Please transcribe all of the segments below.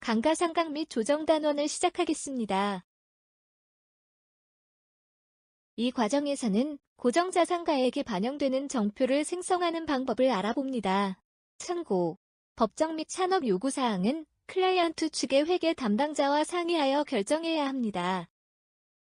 감가상각 및 조정단원을 시작하겠습니다. 이 과정에서는 고정자산가액이 반영되는 정표를 생성하는 방법을 알아봅니다. 참고 법정 및 산업 요구사항은 클라이언트 측의 회계 담당자와 상의하여 결정해야 합니다.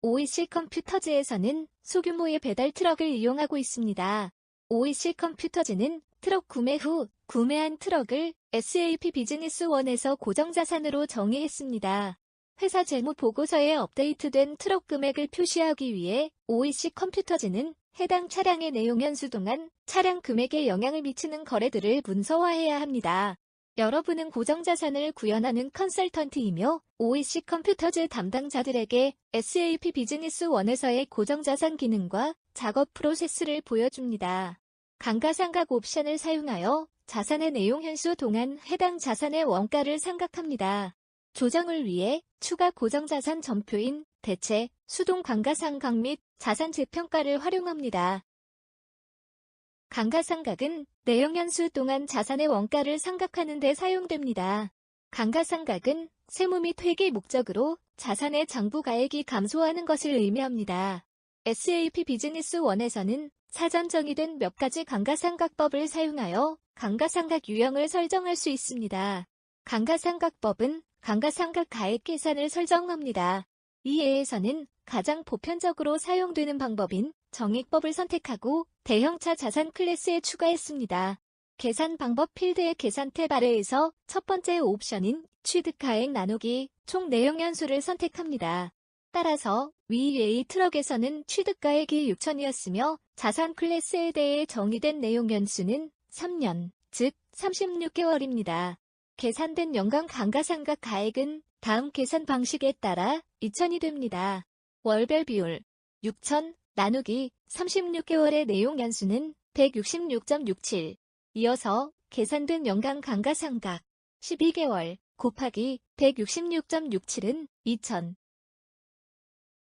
OEC 컴퓨터즈에서는 소규모의 배달 트럭을 이용하고 있습니다. OEC 컴퓨터즈는 트럭 구매 후 구매한 트럭을 SAP 비즈니스원에서 고정자산으로 정의했습니다. 회사 재무 보고서에 업데이트된 트럭 금액을 표시하기 위해 OEC 컴퓨터즈는 해당 차량의 내용 연수 동안 차량 금액에 영향을 미치는 거래들을 문서화해야 합니다. 여러분은 고정자산을 구현하는 컨설턴트이며 OEC 컴퓨터즈 담당자들에게 SAP 비즈니스 원에서의 고정자산 기능과 작업 프로세스를 보여줍니다. 감가상각 옵션을 사용하여 자산의 내용 현수 동안 해당 자산의 원가를 상각합니다. 조정을 위해 추가 고정자산 점표인 대체, 수동 감가상각 및 자산 재평가를 활용합니다. 감가상각은 내용연수 동안 자산의 원가를 상각하는 데 사용됩니다. 감가상각은 세무 및 회계 목적으로 자산의 장부 가액이 감소하는 것을 의미합니다. SAP 비즈니스 원에서는 사전 정의된 몇 가지 감가상각법을 사용하여 감가상각 유형을 설정할 수 있습니다. 감가상각법은 감가상각 가액 계산을 설정합니다. 이 예에서는 가장 보편적으로 사용되는 방법인 정액법을 선택하고 대형차 자산 클래스에 추가했습니다. 계산 방법 필드의 계산 탭 아래에서 첫 번째 옵션인 취득가액 나누기 총 내용 연수를 선택합니다. 따라서 위의 트럭에서는 취득가액이 6천이었으며 자산 클래스에 대해 정의된 내용 연수는 3년, 즉 36개월입니다. 계산된 연간 감가상각 가액은 다음 계산 방식에 따라 2천이 됩니다. 월별 비율 6천 나누기 36개월의 내용 연수는 166.67 이어서 계산된 연간 감가상각 12개월 곱하기 166.67은 2천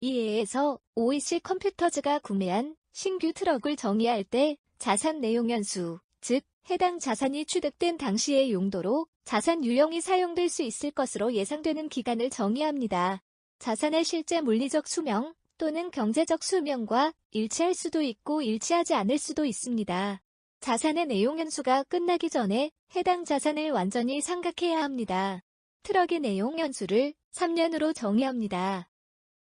이에서 OEC 컴퓨터즈가 구매한 신규 트럭을 정의할 때 자산 내용 연수, 즉 해당 자산이 취득된 당시의 용도로 자산 유형이 사용될 수 있을 것으로 예상되는 기간을 정의합니다. 자산의 실제 물리적 수명 또는 경제적 수명과 일치할 수도 있고 일치하지 않을 수도 있습니다. 자산의 내용 연수가 끝나기 전에 해당 자산을 완전히 상각해야 합니다. 트럭의 내용 연수를 3년으로 정의합니다.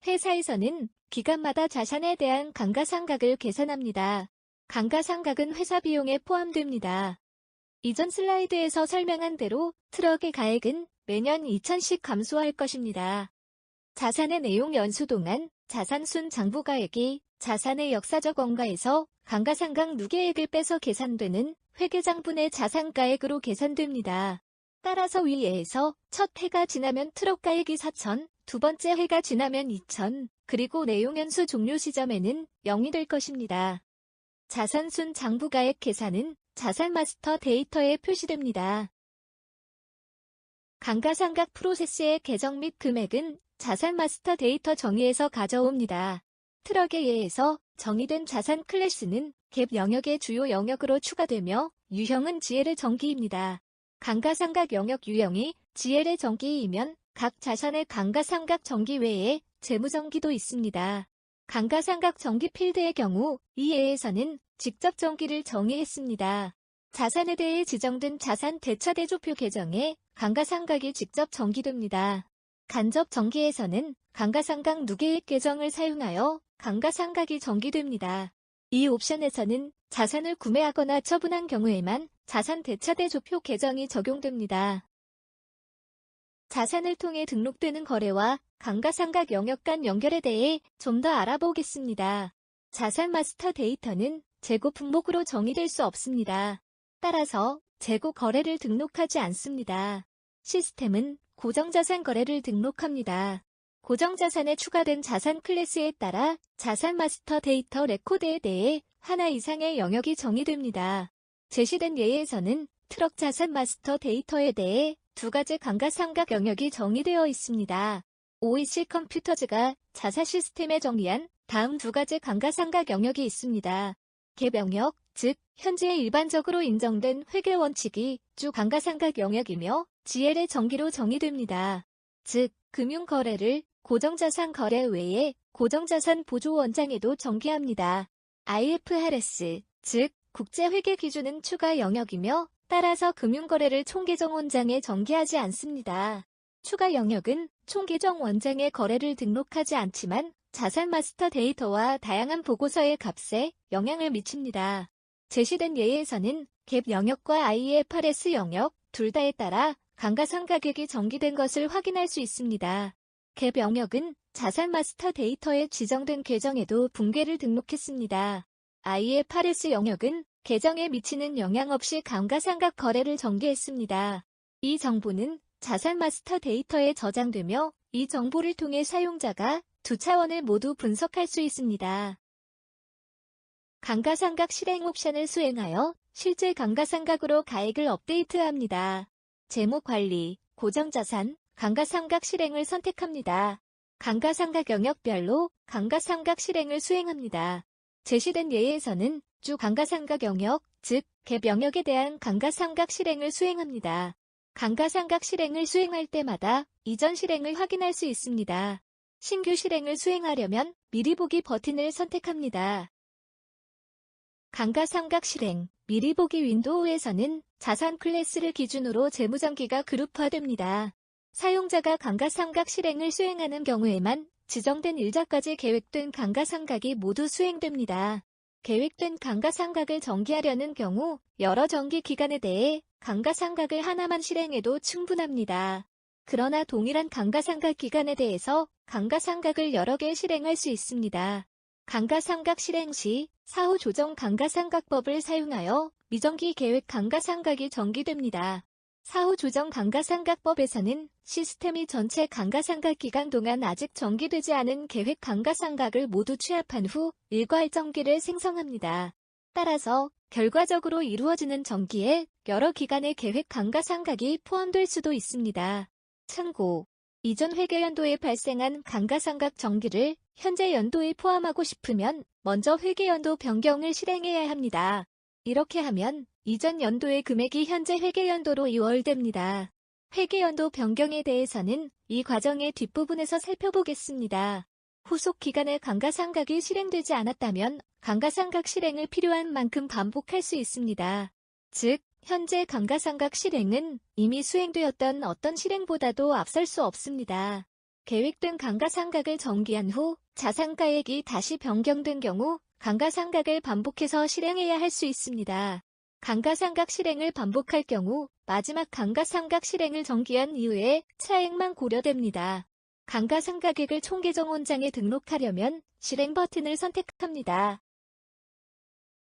회사에서는 기간마다 자산에 대한 감가상각을 계산합니다. 감가상각은 회사 비용에 포함됩니다. 이전 슬라이드에서 설명한 대로 트럭의 가액은 매년 2천씩 감소할 것입니다. 자산의 내용 연수 동안 자산순 장부가액이 자산의 역사적 원가에서 감가상각 누계액을 빼서 계산되는 회계장분의 자산가액으로 계산됩니다. 따라서 위에서 첫 해가 지나면 트럭가액이 4천, 두 번째 해가 지나면 2천, 그리고 내용연수 종료 시점에는 0이 될 것입니다. 자산순 장부가액 계산은 자산 마스터 데이터에 표시됩니다. 감가상각 프로세스의 계정 및 금액은 자산 마스터 데이터 정의에서 가져옵니다. 트럭에 의해서 정의된 자산 클래스는 갭 영역의 주요 영역으로 추가되며 유형은 GL의 정기입니다. 감가상각 영역 유형이 GL의 정기이면 각 자산의 감가상각 정기 외에 재무정기도 있습니다. 감가상각 정기 필드의 경우 이 예에서는 직접 정기를 정의했습니다. 자산에 대해 지정된 자산 대차대조표 계정에 감가상각이 직접 정기됩니다. 간접 정기에서는 감가상각 누계액 계정을 사용하여 감가상각이 정기됩니다. 이 옵션에서는 자산을 구매하거나 처분한 경우에만 자산 대차대조표 계정이 적용됩니다. 자산을 통해 등록되는 거래와 감가상각 영역 간 연결에 대해 좀 더 알아보겠습니다. 자산 마스터 데이터는 재고 품목으로 정의될 수 없습니다. 따라서 재고 거래를 등록하지 않습니다. 시스템은 고정자산 거래를 등록합니다. 고정자산에 추가된 자산 클래스에 따라 자산 마스터 데이터 레코드에 대해 하나 이상의 영역이 정의됩니다. 제시된 예에서는 트럭 자산 마스터 데이터에 대해 두 가지 감가상각 영역이 정의되어 있습니다. OEC 컴퓨터즈가 자사 시스템에 정의한 다음 두 가지 감가상각 영역이 있습니다. 갭 영역, 즉 현재 일반적으로 인정된 회계 원칙이 주 감가상각 영역이며 GL의 정기로 정의됩니다. 즉 금융 거래를 고정자산 거래 외에 고정자산 보조 원장에도 정기합니다. IFRS, 즉 국제회계 기준은 추가 영역이며 따라서 금융거래를 총계정 원장에 정기하지 않습니다. 추가 영역은 총계정 원장의 거래를 등록하지 않지만 자산 마스터 데이터와 다양한 보고서의 값에 영향을 미칩니다. 제시된 예에서는 갭 영역과 IFRS 영역 둘 다에 따라 감가상 가격이 정기된 것을 확인할 수 있습니다. 갭 영역은 자산 마스터 데이터에 지정된 계정에도 붕괴를 등록했습니다. IFRS 영역은 계정에 미치는 영향 없이 감가상각 거래를 전개했습니다. 이 정보는 자산 마스터 데이터에 저장되며 이 정보를 통해 사용자가 두 차원을 모두 분석할 수 있습니다. 감가상각 실행 옵션을 수행하여 실제 감가상각으로 가액을 업데이트합니다. 재무 관리, 고정자산, 감가상각 실행을 선택합니다. 감가상각 영역별로 감가상각 실행을 수행합니다. 제시된 예에서는 주 감가상각 영역, 즉, 갭 영역에 대한 감가상각 실행을 수행합니다. 감가상각 실행을 수행할 때마다 이전 실행을 확인할 수 있습니다. 신규 실행을 수행하려면 미리 보기 버튼을 선택합니다. 감가상각 실행, 미리 보기 윈도우에서는 자산 클래스를 기준으로 재무정기가 그룹화됩니다. 사용자가 감가상각 실행을 수행하는 경우에만 지정된 일자까지 계획된 감가상각이 모두 수행됩니다. 계획된 감가상각을 정기하려는 경우 여러 정기 기간에 대해 감가상각을 하나만 실행해도 충분합니다. 그러나 동일한 감가상각 기간에 대해서 감가상각을 여러 개 실행할 수 있습니다. 감가상각 실행 시 사후 조정 감가상각법을 사용하여 미정기 계획 감가상각이 정기됩니다. 사후 조정 감가상각법에서는 시스템이 전체 감가상각 기간 동안 아직 정기되지 않은 계획 감가상각을 모두 취합한 후 일괄 정기를 생성합니다. 따라서 결과적으로 이루어지는 정기에 여러 기간의 계획 감가상각이 포함될 수도 있습니다. 참고 이전 회계 연도에 발생한 감가상각 정기를 현재 연도에 포함하고 싶으면 먼저 회계 연도 변경을 실행해야 합니다. 이렇게 하면 이전 연도의 금액이 현재 회계연도로 이월됩니다. 회계연도 변경에 대해서는 이 과정의 뒷부분에서 살펴보겠습니다. 후속 기간에 감가상각이 실행되지 않았다면 감가상각 실행을 필요한 만큼 반복할 수 있습니다. 즉, 현재 감가상각 실행은 이미 수행되었던 어떤 실행보다도 앞설 수 없습니다. 계획된 감가상각을 정기한 후 자산가액이 다시 변경된 경우 감가상각을 반복해서 실행해야 할 수 있습니다. 감가상각 실행을 반복할 경우 마지막 감가상각 실행을 정기한 이후에 차액만 고려됩니다. 감가상각액을 총계정원장에 등록하려면 실행 버튼을 선택합니다.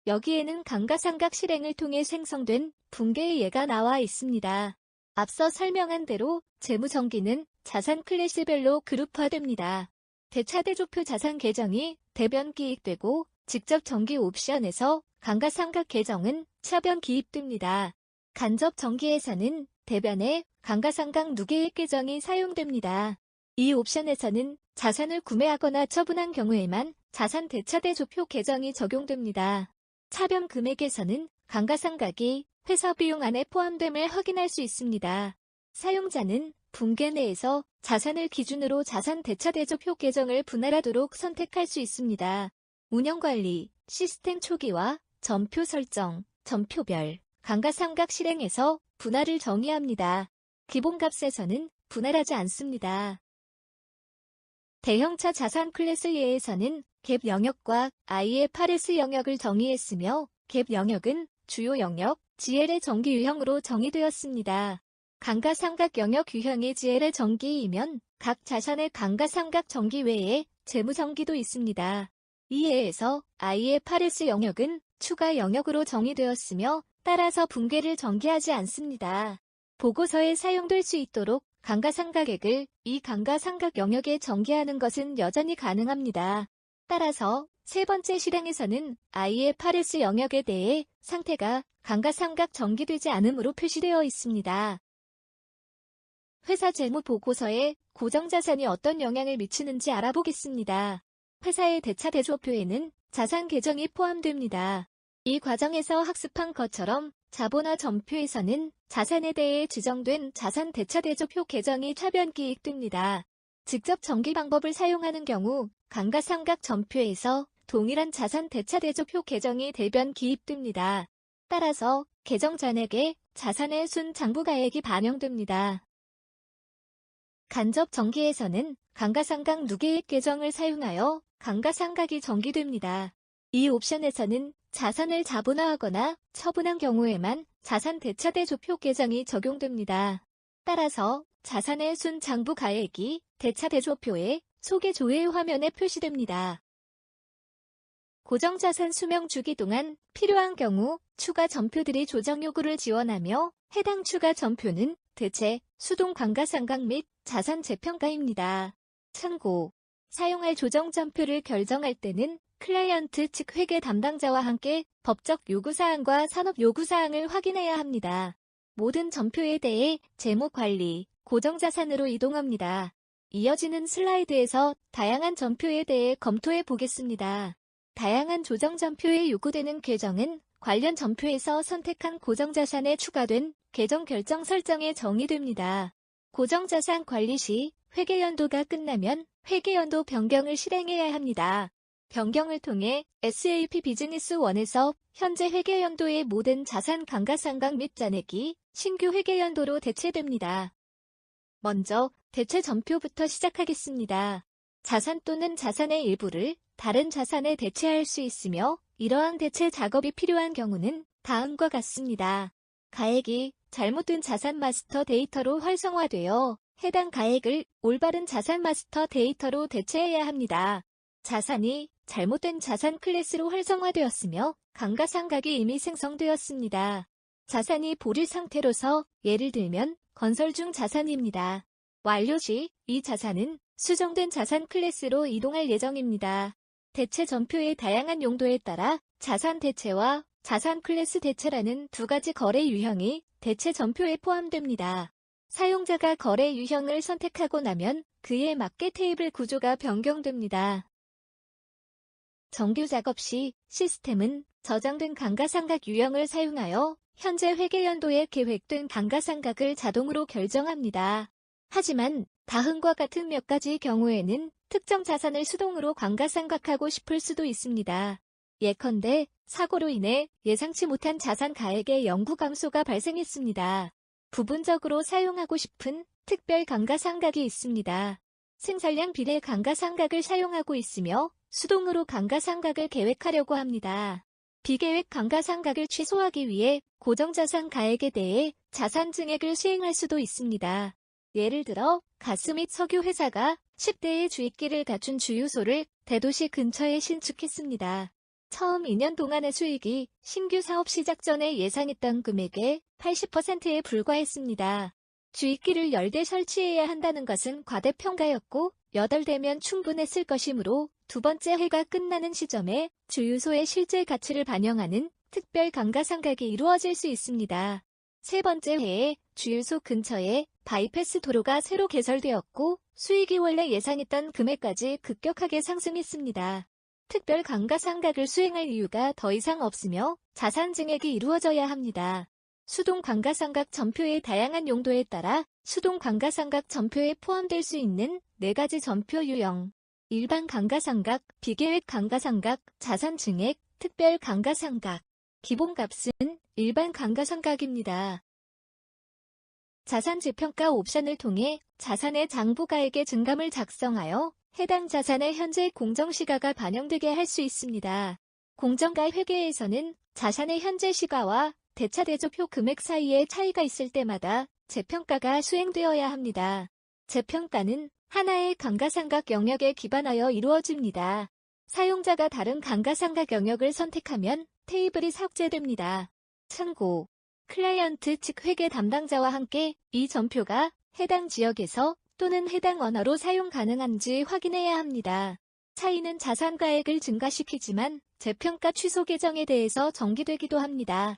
여기에는 감가상각 실행을 통해 생성된 붕괴의 예가 나와 있습니다. 앞서 설명한 대로 재무정기는 자산 클래스별로 그룹화됩니다. 대차대조표 자산 계정이 대변 기입되고 직접 정기 옵션에서 감가상각 계정은 차변 기입됩니다. 간접 정기에서는 대변에 감가상각 누계액 계정이 사용됩니다. 이 옵션에서는 자산을 구매하거나 처분한 경우에만 자산 대차대조표 계정이 적용됩니다. 차변 금액에서는 감가상각이 회사 비용 안에 포함됨을 확인할 수 있습니다. 사용자는 붕괴 내에서 자산을 기준으로 자산 대차대조표 계정을 분할하도록 선택할 수 있습니다. 운영관리, 시스템 초기화, 점표 설정, 점표별, 감가상각 실행에서 분할을 정의합니다. 기본값에서는 분할하지 않습니다. 대형차 자산 클래스 예에서는 갭 영역과 IFRS 영역을 정의했으며 갭 영역은 주요 영역, GL의 정기 유형으로 정의되었습니다. 감가상각 영역 유형의 GL의 정기이면 각 자산의 감가상각 정기 외에 재무정기도 있습니다. 이해에서 IFRS 영역은 추가 영역으로 정의되었으며 따라서 붕괴를 정기하지 않습니다. 보고서에 사용될 수 있도록 감가상각액을 이 감가상각 영역에 정기하는 것은 여전히 가능합니다. 따라서 세 번째 실행에서는 IFRS 영역에 대해 상태가 감가상각 정기되지 않으므로 표시되어 있습니다. 회사 재무 보고서에 고정자산이 어떤 영향을 미치는지 알아보겠습니다. 회사의 대차 대조표에는 자산 계정이 포함됩니다. 이 과정에서 학습한 것처럼 자본화 점표에서는 자산에 대해 지정된 자산 대차 대조표 계정이 차변 기입됩니다. 직접 정기 방법을 사용하는 경우 감가상각 점표에서 동일한 자산 대차 대조표 계정이 대변 기입됩니다. 따라서 계정 잔액에 자산의 순 장부가액이 반영됩니다. 간접 정기에서는 감가상각 누계액 계정을 사용하여 감가상각이 정기됩니다. 이 옵션에서는 자산을 자본화하거나 처분한 경우에만 자산 대차대 조표 계정이 적용됩니다. 따라서 자산의 순 장부 가액이 대차대 조표의 소개 조회 화면에 표시됩니다. 고정자산 수명 주기 동안 필요한 경우 추가 점표들이 조정 요구를 지원하며 해당 추가 점표는 대체, 수동 감가상각 및 자산 재평가입니다. 참고 사용할 조정 점표를 결정할 때는 클라이언트 측 회계 담당자와 함께 법적 요구사항과 산업 요구사항을 확인해야 합니다. 모든 점표에 대해 재무 관리, 고정자산으로 이동합니다. 이어지는 슬라이드에서 다양한 점표에 대해 검토해 보겠습니다. 다양한 조정 점표에 요구되는 계정은 관련 점표에서 선택한 고정자산에 추가된 계정 결정 설정에 정의됩니다. 고정자산 관리 시 회계연도가 끝나면 회계연도 변경을 실행해야 합니다. 변경을 통해 SAP 비즈니스 1에서 현재 회계연도의 모든 자산 감가상각 및 잔액이 신규 회계연도로 대체됩니다. 먼저 대체 점표부터 시작하겠습니다. 자산 또는 자산의 일부를 다른 자산에 대체할 수 있으며 이러한 대체 작업이 필요한 경우는 다음과 같습니다. 가액이 잘못된 자산 마스터 데이터로 활성화되어 해당 가액을 올바른 자산 마스터 데이터로 대체해야 합니다. 자산이 잘못된 자산 클래스로 활성화되었으며 감가상각이 이미 생성되었습니다. 자산이 보류 상태로서 예를 들면 건설 중 자산입니다. 완료 시 이 자산은 수정된 자산 클래스로 이동할 예정입니다. 대체 전표의 다양한 용도에 따라 자산 대체와 자산 클래스 대체라는 두 가지 거래 유형이 대체 전표에 포함됩니다. 사용자가 거래 유형을 선택하고 나면 그에 맞게 테이블 구조가 변경됩니다. 정규 작업 시 시스템은 저장된 감가상각 유형을 사용하여 현재 회계연도에 계획된 감가상각을 자동으로 결정합니다. 하지만 다음과 같은 몇 가지 경우에는 특정 자산을 수동으로 감가상각하고 싶을 수도 있습니다. 예컨대 사고로 인해 예상치 못한 자산 가액의 영구 감소가 발생했습니다. 부분적으로 사용하고 싶은 특별 감가상각이 있습니다. 생산량 비례 감가상각을 사용하고 있으며 수동으로 감가상각을 계획하려고 합니다. 비계획 감가상각을 취소하기 위해 고정자산 가액에 대해 자산 증액을 시행할 수도 있습니다. 예를 들어 가스 및 석유 회사가 10대의 주입기를 갖춘 주유소를 대도시 근처에 신축했습니다. 처음 2년 동안의 수익이 신규 사업 시작 전에 예상했던 금액의 80%에 불과했습니다. 주입기를 10대 설치해야 한다는 것은 과대평가였고 8대면 충분했을 것이므로 두 번째 해가 끝나는 시점에 주유소의 실제 가치를 반영하는 특별 감가상각이 이루어질 수 있습니다. 세 번째 해에 주유소 근처에 바이패스 도로가 새로 개설되었고 수익이 원래 예상했던 금액까지 급격하게 상승했습니다. 특별 감가상각을 수행할 이유가 더 이상 없으며 자산 증액이 이루어져야 합니다. 수동 감가상각 점표의 다양한 용도에 따라 수동 감가상각 점표에 포함될 수 있는 4가지 점표 유형. 일반 감가상각, 비계획 감가상각, 자산 증액, 특별 감가상각. 기본값은 일반 감가상각입니다. 자산 재평가 옵션을 통해 자산의 장부가액의 증감을 작성하여 해당 자산의 현재 공정시가가 반영되게 할 수 있습니다. 공정가 회계에서는 자산의 현재 시가와 대차대조표 금액 사이에 차이가 있을 때마다 재평가가 수행되어야 합니다. 재평가는 하나의 감가상각 영역에 기반하여 이루어집니다. 사용자가 다른 감가상각 영역을 선택하면 테이블이 삭제됩니다. 참고 클라이언트 측 회계 담당자와 함께 이 전표가 해당 지역에서 또는 해당 언어로 사용 가능한지 확인해야 합니다. 차이는 자산가액을 증가시키지만 재평가 취소 계정에 대해서 정기되기도 합니다.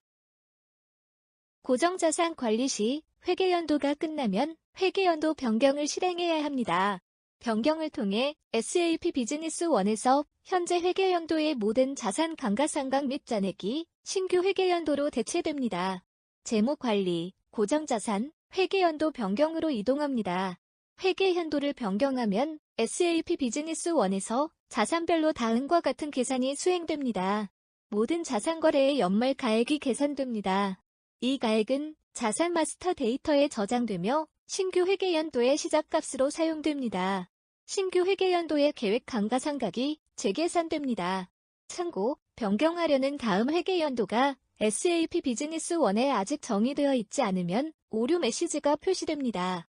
고정자산 관리 시 회계연도가 끝나면 회계연도 변경을 실행해야 합니다. 변경을 통해 SAP 비즈니스 1에서 현재 회계연도의 모든 자산 감가상각 및 잔액이 신규 회계연도로 대체됩니다. 재무관리, 고정자산, 회계연도 변경으로 이동합니다. 회계연도를 변경하면 SAP 비즈니스 1에서 자산별로 다음과 같은 계산이 수행됩니다. 모든 자산 거래의 연말 가액이 계산됩니다. 이 가액은 자산 마스터 데이터에 저장되며 신규 회계연도의 시작값으로 사용됩니다. 신규 회계연도의 계획 감가상각이 재계산됩니다. 참고, 변경하려는 다음 회계연도가 SAP 비즈니스 1에 아직 정의되어 있지 않으면 오류 메시지가 표시됩니다.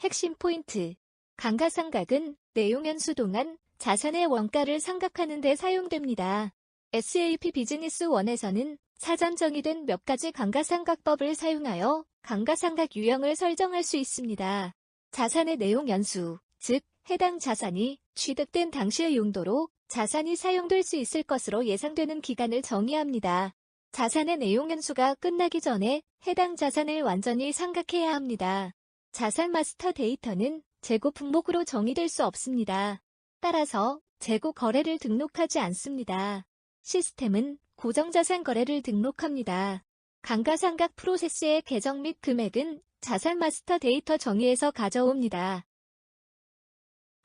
핵심 포인트. 감가상각은 내용 연수 동안 자산의 원가를 상각하는 데 사용됩니다. SAP 비즈니스 1에서는 사전 정의된 몇 가지 감가상각법을 사용하여 감가상각 유형을 설정할 수 있습니다. 자산의 내용 연수, 즉 해당 자산이 취득된 당시의 용도로 자산이 사용될 수 있을 것으로 예상되는 기간을 정의합니다. 자산의 내용 연수가 끝나기 전에 해당 자산을 완전히 상각해야 합니다. 자산 마스터 데이터는 재고 품목으로 정의될 수 없습니다. 따라서 재고 거래를 등록하지 않습니다. 시스템은 고정자산 거래를 등록합니다. 감가상각 프로세스의 계정 및 금액은 자산 마스터 데이터 정의에서 가져옵니다.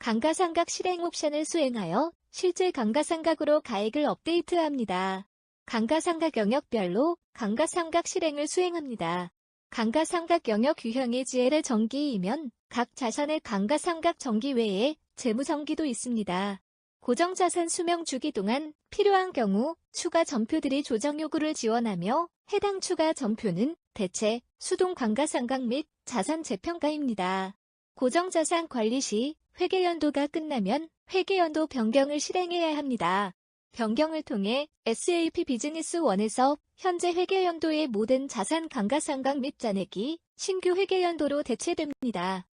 감가상각 실행 옵션을 수행하여 실제 감가상각으로 가액을 업데이트합니다. 감가상각 영역별로 감가상각 실행을 수행합니다. 감가상각 영역 유형의 GL 정기이면 각 자산의 감가상각 정기 외에 재무정기도 있습니다. 고정자산 수명 주기 동안 필요한 경우 추가 전표들이 조정 요구를 지원하며 해당 추가 전표는 대체 수동 감가상각 및 자산 재평가입니다. 고정자산 관리 시 회계연도가 끝나면 회계연도 변경을 실행해야 합니다. 변경을 통해 SAP 비즈니스 1에서 현재 회계연도의 모든 자산 감가상각 및 잔액이 신규 회계연도로 대체됩니다.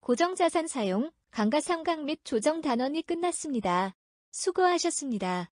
고정자산 사용, 감가상각 및 조정 단원이 끝났습니다. 수고하셨습니다.